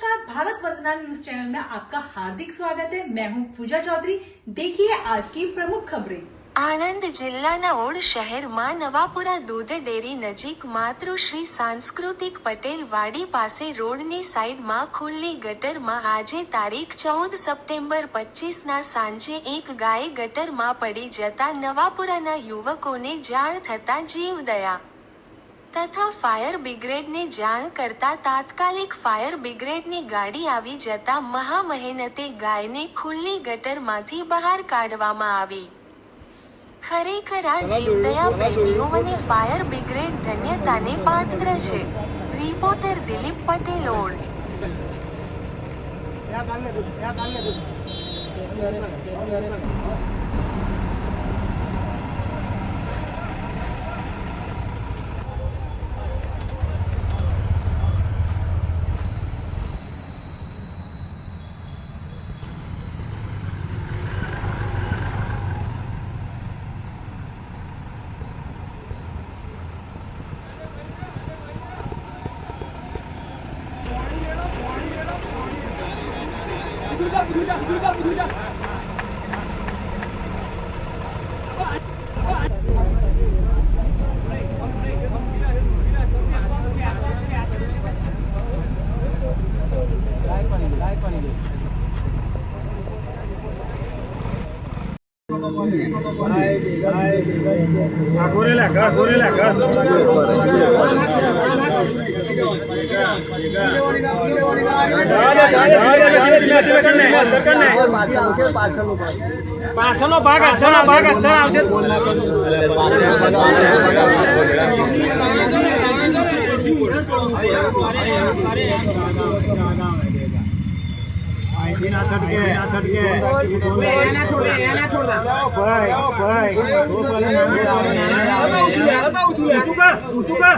नमस्कार भारत वंदना news channel में आपका हार्दिक स्वागत है मैं हूं पूजा चौधरी देखिए आज की प्रमुख खबरें આણંદ જિલ્લાના ઓડ શહેરમાં નવાપુરા દૂધ ડેરી નજીક માતૃશ્રી સાંસ્કૃતિક પટેલ વાડી પાસે રોડની સાઈડમાં ખુલ્લી ગટરમાં આજે તારીખ ચૌદ સપ્ટેમ્બર પચીસના સાંજે એક ગાય ગટરમાં પડી જતા નવાપુરાના યુવકોને જાણ થતા જીવદયા તથા ફાયર બ્રિગેડને જાણ કરતા તાત્કાલિક ફાયર બ્રિગેડની ગાડી આવી જતા મહામહેનતે ગાયને ખુલ્લી ગટરમાંથી બહાર કાઢવામાં આવી. ખરેખર આ જીવદયા પ્રેમીઓ અને ફાયર બ્રિગેડ ધન્યતાને પાત્ર છે. રિપોર્ટર દિલીપ પટેલ ઓડ સોરેલા ઘર સોરેલા ઘર પાછળનો ભાગ અડધાનો ભાગ અડધા આવશે ના છટકે ના છટકે એના છોડ એના છોડ ભાઈ ભાઈ ઊંચું કર ઊંચું કર.